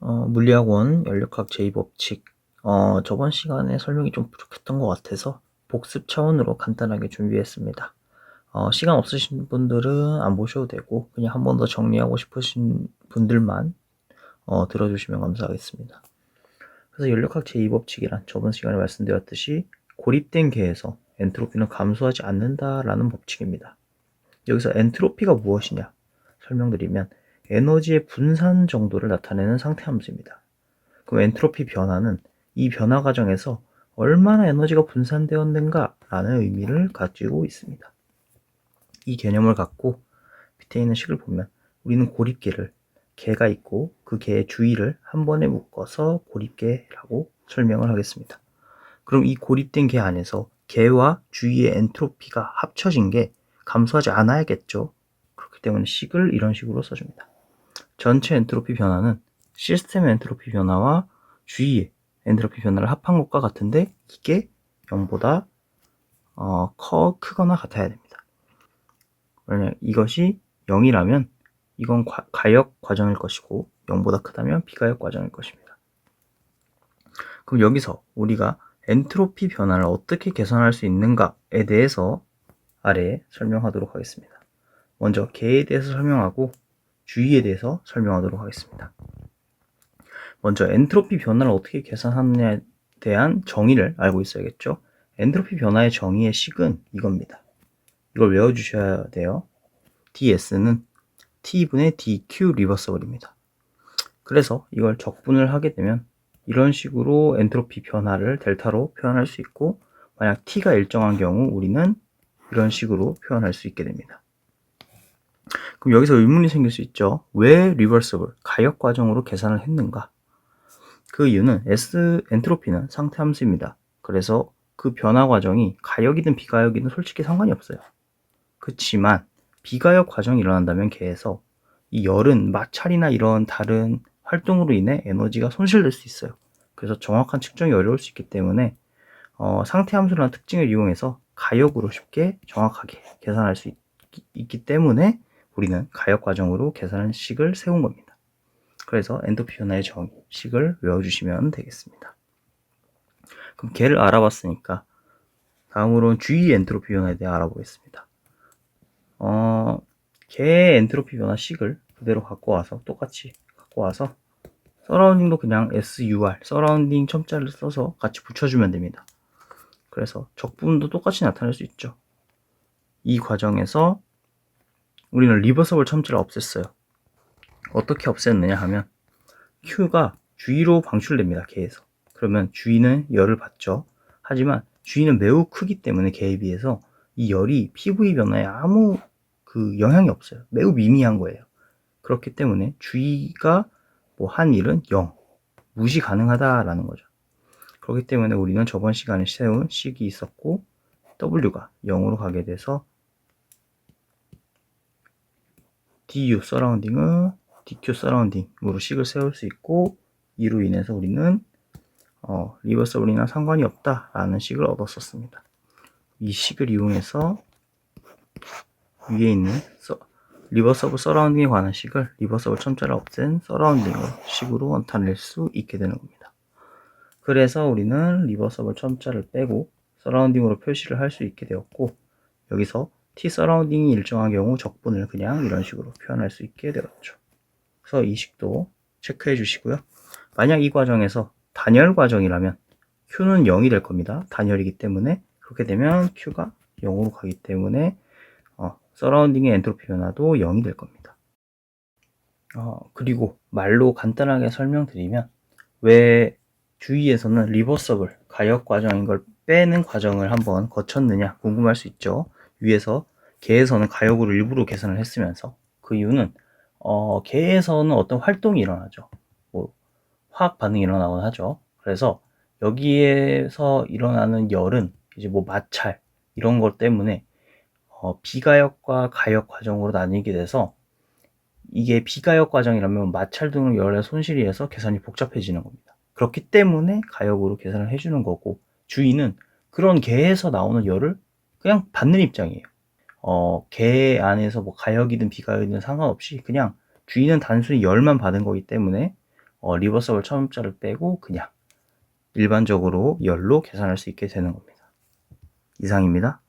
어, 물리학원 연력학 제2법칙 어, 저번 시간에 설명이 좀 부족했던 것 같아서 복습 차원으로 간단하게 준비했습니다. 어, 시간 없으신 분들은 안 보셔도 되고 그냥 한 번 더 정리하고 싶으신 분들만 어, 들어주시면 감사하겠습니다. 그래서 연력학 제2법칙이란 저번 시간에 말씀드렸듯이 고립된 계에서 엔트로피는 감소하지 않는다라는 법칙입니다. 여기서 엔트로피가 무엇이냐 설명드리면 에너지의 분산 정도를 나타내는 상태 함수입니다. 그럼 엔트로피 변화는 이 변화 과정에서 얼마나 에너지가 분산되었는가 라는 의미를 가지고 있습니다. 이 개념을 갖고 밑에 있는 식을 보면 우리는 고립계를 개가 있고 그 개의 주위를 한 번에 묶어서 고립계라고 설명을 하겠습니다. 그럼 이 고립된 개 안에서 개와 주위의 엔트로피가 합쳐진 게 감소하지 않아야겠죠. 그렇기 때문에 식을 이런 식으로 써줍니다. 전체 엔트로피 변화는 시스템 엔트로피 변화와 주위의 엔트로피 변화를 합한 것과 같은데 이게 0보다 어, 커 크거나 같아야 됩니다. 만약 이것이 0이라면 이건 과, 가역 과정일 것이고 0보다 크다면 비가역 과정일 것입니다. 그럼 여기서 우리가 엔트로피 변화를 어떻게 개선할 수 있는가에 대해서 아래에 설명하도록 하겠습니다. 먼저 개에 대해서 설명하고 주의에 대해서 설명하도록 하겠습니다. 먼저 엔트로피 변화를 어떻게 계산하느냐에 대한 정의를 알고 있어야겠죠. 엔트로피 변화의 정의의 식은 이겁니다. 이걸 외워주셔야 돼요. ds는 t분의 dq 리버서블입니다. 그래서 이걸 적분을 하게 되면 이런 식으로 엔트로피 변화를 델타로 표현할 수 있고 만약 t가 일정한 경우 우리는 이런 식으로 표현할 수 있게 됩니다. 그럼 여기서 의문이 생길 수 있죠. 왜 리버서블, 가역 과정으로 계산을 했는가? 그 이유는 S 엔트로피는 상태 함수입니다. 그래서 그 변화 과정이 가역이든 비가역이든 솔직히 상관이 없어요. 그렇지만 비가역 과정이 일어난다면 개에서 이 열은 마찰이나 이런 다른 활동으로 인해 에너지가 손실될 수 있어요. 그래서 정확한 측정이 어려울 수 있기 때문에 어, 상태 함수라는 특징을 이용해서 가역으로 쉽게 정확하게 계산할 수 있, 있기 때문에 우리는 가역 과정으로 계산식을 세운 겁니다. 그래서 엔도피 변화의 정식을 외워주시면 되겠습니다. 그럼 걔를 알아봤으니까 다음으로는 주위 엔트로피 변화에 대해 알아보겠습니다. 어, 걔의 엔트로피 변화 식을 그대로 갖고 와서 똑같이 갖고 와서 서라운딩도 그냥 SUR 서라운딩 첨자를 써서 같이 붙여주면 됩니다. 그래서 적분도 똑같이 나타낼 수 있죠. 이 과정에서 우리는 리버서블 첨지를 없앴어요. 어떻게 없앴느냐 하면 Q가 주위로 방출됩니다. 개에서. 그러면 주위는 열을 받죠. 하지만 주위는 매우 크기 때문에 개에 비해서 이 열이 PV 변화에 아무 그 영향이 없어요. 매우 미미한 거예요. 그렇기 때문에 주위가 뭐 한 일은 0, 무시 가능하다라는 거죠. 그렇기 때문에 우리는 저번 시간에 세운 식이 있었고 W가 0으로 가게 돼서 DU 서라운딩은 DQ 서라운딩으로 식을 세울 수 있고 이로 인해서 우리는 어, 리버서블이나 상관이 없다라는 식을 얻었었습니다. 이 식을 이용해서 위에 있는 서, 리버서블 서라운딩에 관한 식을 리버서블 첨자를 없앤 서라운딩을 식으로 나타낼 수 있게 되는 겁니다. 그래서 우리는 리버서블 첨자를 빼고 서라운딩으로 표시를 할 수 있게 되었고 여기서 t 서라운딩이 일정한 경우 적분을 그냥 이런 식으로 표현할 수 있게 되었죠. 그래서 이 식도 체크해 주시고요. 만약 이 과정에서 단열 과정이라면 q는 0이 될 겁니다. 단열이기 때문에 그렇게 되면 q가 0으로 가기 때문에 어, 서라운딩의 엔트로피 변화도 0이 될 겁니다. 어, 그리고 말로 간단하게 설명드리면 왜 주위에서는 리버서블 가역 과정인 걸 빼는 과정을 한번 거쳤느냐 궁금할 수 있죠. 위에서 개에서는 가역으로 일부러 계산을 했으면서 그 이유는 어, 개에서는 어떤 활동이 일어나죠. 뭐 화학 반응이 일어나곤 하죠. 그래서 여기에서 일어나는 열은 이제 뭐 마찰 이런 것 때문에 어, 비가역과 가역 과정으로 나뉘게 돼서 이게 비가역 과정이라면 마찰 등을 열의 손실이 해서 계산이 복잡해지는 겁니다. 그렇기 때문에 가역으로 계산을 해주는 거고 주인은 그런 개에서 나오는 열을 그냥 받는 입장이에요. 어, 개 안에서 뭐 가역이든 비가역이든 상관없이 그냥 주인은 단순히 열만 받은 거기 때문에 어, 리버서블 처음자를 빼고 그냥 일반적으로 열로 계산할 수 있게 되는 겁니다. 이상입니다.